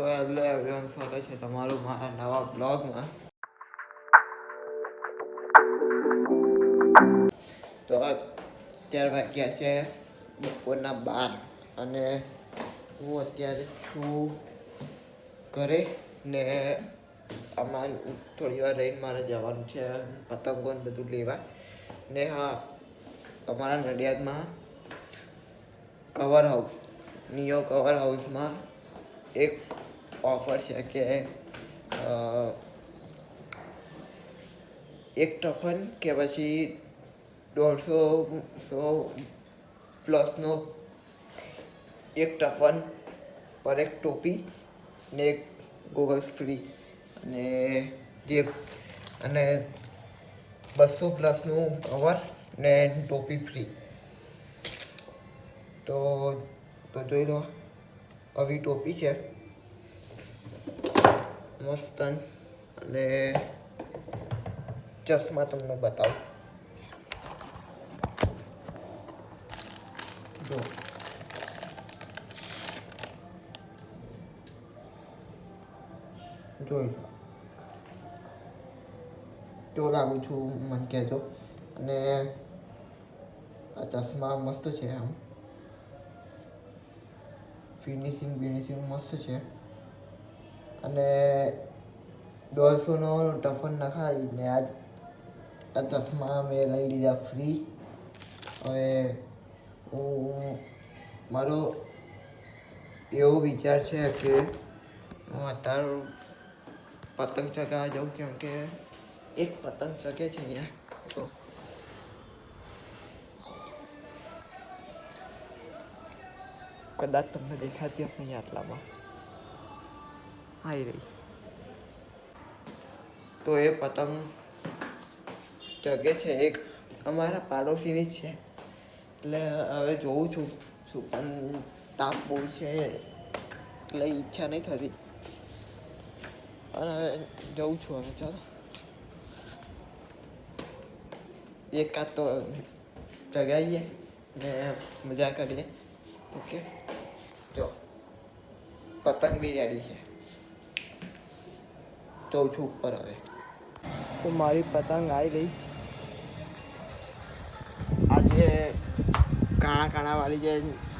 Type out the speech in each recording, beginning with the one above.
તો એટલે એવરીવન સ્વાગત છે તમારું મારા નવા બ્લોગમાં. તો અત્યારે વાગ્યા છે બપોરના બાર અને હું અત્યારે છું ઘરે ને આમાં થોડી વાર રહીને મારે જવાનું છે, પતંગો ને બધું લેવા. ને હા, અમારા નડિયાદમાં કવર હાઉસ નિયો કવર હાઉસમાં એક ઓફર છે કે એક ટફન કે પછી દોઢસો, સો પ્લસનો એક ટફન પર એક ટોપી ને એક ગોગલ્સ ફ્રી અને જે, અને બસો પ્લસનું કવર ને ટોપી ફ્રી તો તો જોઈ લો, આવી ટોપી છે. મસ્ત અને ચશ્મા તમને બતાવું. જો. જોઈ લો. જો લાગુ છું, મને કહેજો. અને આ ચશ્મા મસ્ત છે આમ. ફિનિશિંગ બિનિશિંગ મસ્ત છે. અને દોઢસોનો ટફન નખાય ને આજ આ ચશ્મા મેં લઈ લીધા ફ્રી હવે હું મારો એવો વિચાર છે કે હું અત્યારે પતંગ ચગાવવા જાઉં કેમ કે એક પતંગ ચગે છે અહીંયા. તો કદાચ તમને દેખાતી હશે અહીંયા આટલામાં. આવી રહી. તો એ પતંગ ચગે છે એક. અમારા પાડોશીની જ છે. એટલે હવે જોઉં છું શું પણ તાપ બહુ છે એટલે ઈચ્છા નહીં થતી. અને હવે જઉં છું હવે, ચાલો. એકાદ તો જગાવીએ ને મજા કરીએ. ઓકે? જો. પતંગ બી છે. જઉં છું ઉપર હવે. તો મારી પતંગ આવી ગઈ. આજે કાણા કાણા વાળી જે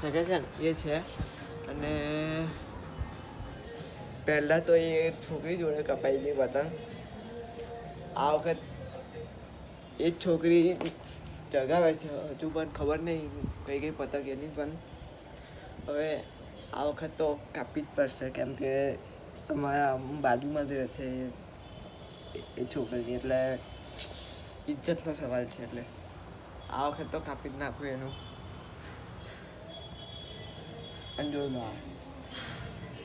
જગ્યા છે ને એ છે. અને પહેલાં તો એ છોકરી જોડે કપાઈ હતી પતંગ. આ વખત એ જ છોકરી ચગાવે છે હજુ પણ ખબર નહીં કઈ કઈ પતંગ એની પણ હવે આ વખત તો કાપી જ પડશે કેમ કે અમારા બાજુમાં જ રહે છે એ- છોકરી એટલે ઇજ્જતનો સવાલ છે એટલે. આ વખત તો કાપી જ નાખું એનું. અને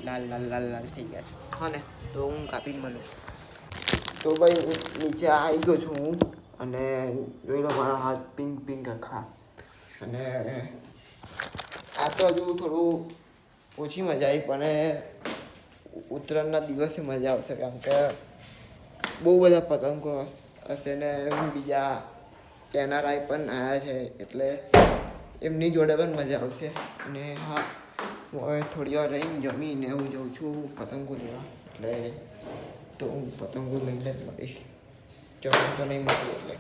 લાલ લાલ લાલ લાલ થઈ ગયા છે. હા ને, તો હું કાપીને મળું. તો ભાઈ નીચે આવી ગયો છું હું, અને જોઈ લો મારા હાથ પિંક પિંક આખા. અને આ તો હજુ થોડું ઓછી મજા આવી, પણ ઉત્તરાયણના દિવસે મજા આવશે, કારણ કે બહુ બધા પતંગો હશે ને બીજા એનઆરઆઈ પણ આવ્યા છે, એટલે એમની જોડે પણ મજા આવશે. અને હા, હું હવે થોડી વાર રહીને જમીને હું જઉં છું પતંગો લેવા, એટલે તો હું પતંગો લઈને જ મળીશ. જમવાનું તો નહીં મળી એટલે.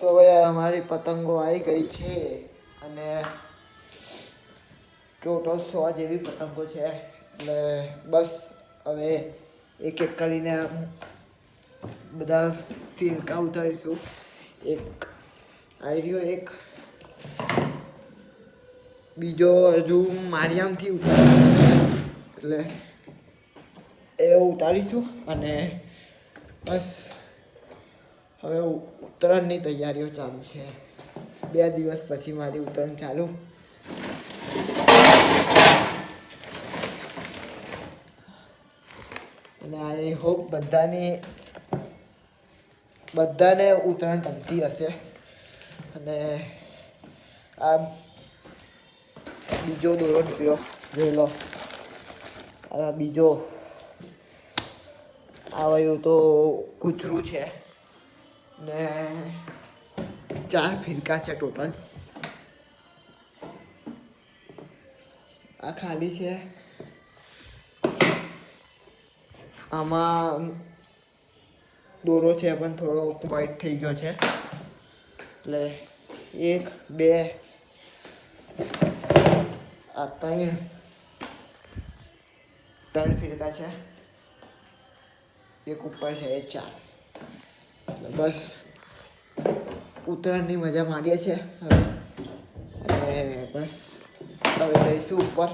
તો હવે અમારી પતંગો આવી ગઈ છે અને ચોટો સો જેવી પતંગો છે. એટલે બસ હવે એક એક કરીને બધા ફિરકા ઉતારીશું. એક આઈડિયો એક. બીજો હજુ મારિયામથી ઉતારીશું. એટલે એ ઉતારીશું અને બસ હવે ઉત્તરાયણની તૈયારીઓ ચાલુ છે. બે દિવસ પછી મારી ઉત્તરાયણ ચાલુ. અને આઈ હોપ બધાની, બધાને ઉત્તરાયણ ગમતી હશે. અને આ બીજો દોરો નીકળ્યો જોઈ લો આ બીજો આવ્યું તો કૂચરું છે. ને ચાર ફિરકા છે ટોટલ. આ ખાલી છે. આમાં દોરો છે પણ થોડો વ્હાઈટ થઈ ગયો છે. એટલે એક, બે, આ ત્રણ ત્રણ ફિરકા છે. એક ઉપર છે એ ચાર. એટલે બસ ઉત્તરાયણની મજા માણીએ છીએ હવે. બસ હવે જઈશું ઉપર.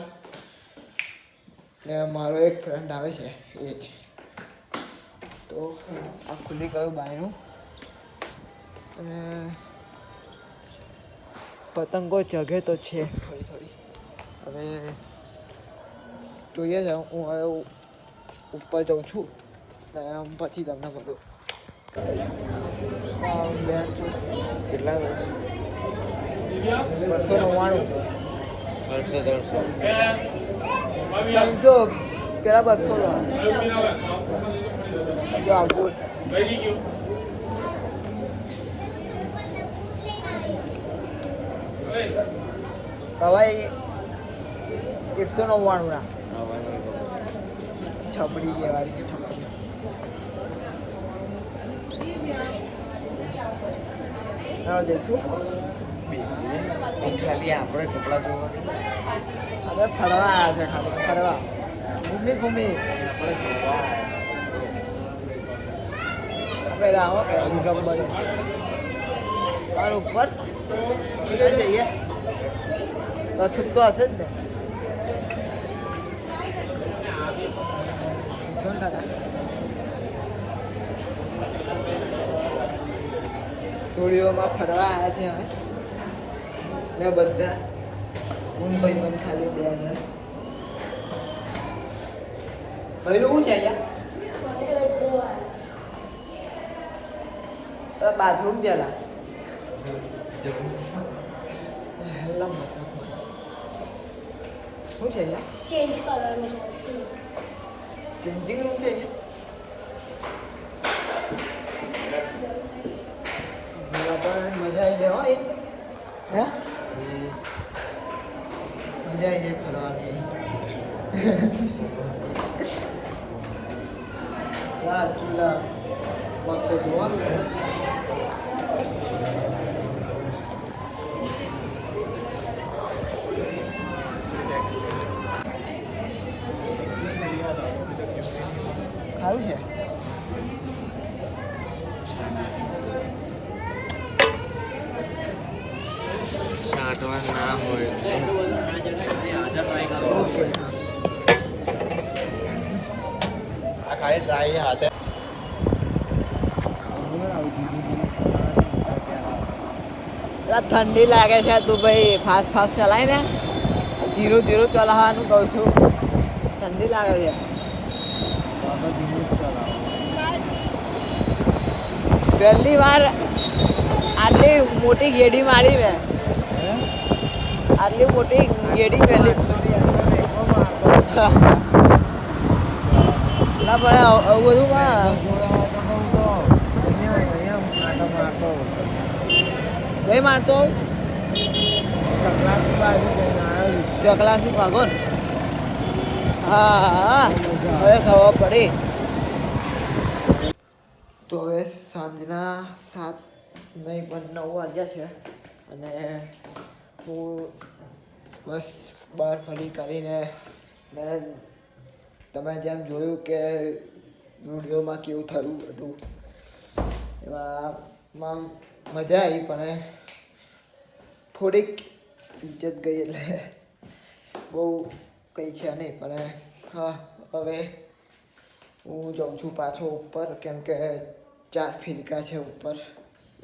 ને મારો એક ફ્રેન્ડ આવે છે, એ જ. તો આ ખુલ્લી ગયું બાયનું અને પતંગો જગે તો છે. થોડી થોડી. હવે જોઈએ છે હું હવે ઉપર જાઉં છું. અને પછી તમને બધું બેન છું. કેટલા બસો નવ્વાણું. ત્રણસો ત્રણસો ત્રણસો પેલા બસો લો જો આવું ભાઈ એકસો નવ્વાણું ના છપડી કહેવાય છપડી. જઈશું ખાલી આપણે કપડાં જોવા હવે ફરવા આવ્યા છે ફરવા. ઘૂમી ઘૂમી. આપણે જોવા. પેલા હો કે રબર ઉપર. જઈએ. કશું તો હશે જ ને. son કાકા. ફરવા આવ્યા છે અમે. મેં બધા મુંબઈ મન ખાલી બે છે પહેલું શું છે અહીંયા? બાથરૂમ પેલા. શું છે ચેન્જ કરવાનું ચેન્જિંગ રૂમ છે મજા આવી જાય હો હે મજા આવી જાય ફરવાની હા ચૂલા મસ્ત જોવાનું સારું છે છાંટવા ના હોય ઓકે આ ખાલી ડ્રાય હાથે લા ઠંડી લાગે છે તું ભાઈ ફાસ્ટ ફાસ્ટ ચલાય ને. ધીરું ધીરું ચલાવવાનું કહું છું. ઠંડી લાગે છે. પહેલી વાર આટલી મોટી ગેડી મારી મેં. આટલી મોટી ગેડી પહેલી. ના પણ આવું બધું ભાઈ મારતો ચકલાસી ભાગો. ને? હા હા. હવે ખબર પડી. તો હવે સાંજના સાત, નહીં, પણ નવ વાગ્યા છે. અને હું બસ બહાર ફરી કરીને મેં તમે જેમ જોયું કે વિડીયોમાં કેવું થયું હતું એમાં મજા આવી પણ થોડીક ઇજ્જત ગઈ એટલે બહુ કંઈ છે નહીં પણ હા હવે હું જાઉં છું પાછો ઉપર કેમ કે ચાર ફિરકા છે ઉપર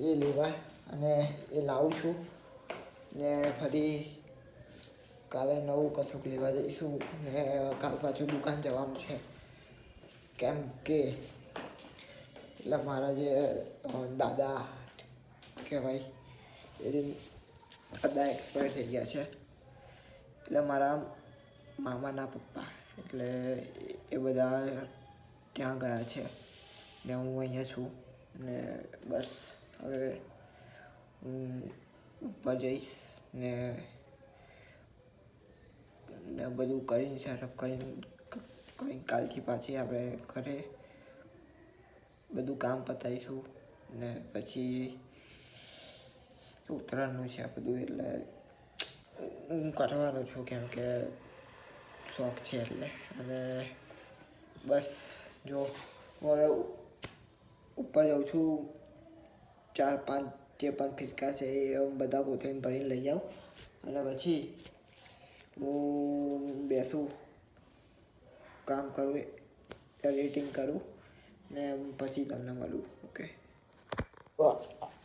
એ લેવા અને એ લાવું છું. ને ફરી કાલે નવું કશુંક લેવા જઈશું ને કાલ પાછું દુકાન જવાનું છે. કેમ કે એટલે મારા જે અ, દાદા કહેવાય એ જે બધા એક્સપાયર થઈ ગયા છે. એટલે મારા મામાના પપ્પા, એટલે એ બધા ત્યાં ગયા છે. ને હું અહીંયા છું ને બસ, હવે હું ઉપર જઈશ ને ને બધું કરીને સેટઅપ કરીને કરીને કાલથી પાછી આપણે ઘરે બધું કામ પતાવીશું ને પછી ઉત્તરાયણનું છે આ બધું, એટલે હું કરવાનો છું કેમ કે શોખ છે એટલે. અને બસ જો હું ઉપર જાઉં છું, ચાર પાંચ જે પણ ફિરકા છે એ હું બધા કોથળીને ભરીને લઈ આવું. અને પછી હું બેસું, કામ કરું, એડિટિંગ કરું, ને પછી તમને મળું, ઓકે?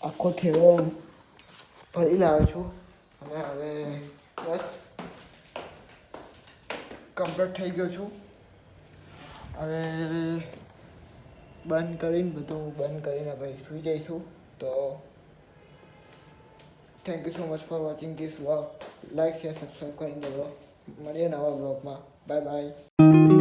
આખો ઠેલો ભરી લાવ્યો છું અને હવે બસ કમ્પ્લીટ થઈ ગયો છું હવે બંધ કરીને બધું બંધ કરીને ભાઈ સૂઈ જઈશું તો thank you so much for watching this vlog like share subscribe કરીને દેજો મળીએ નવા બ્લોગમાં બાય બાય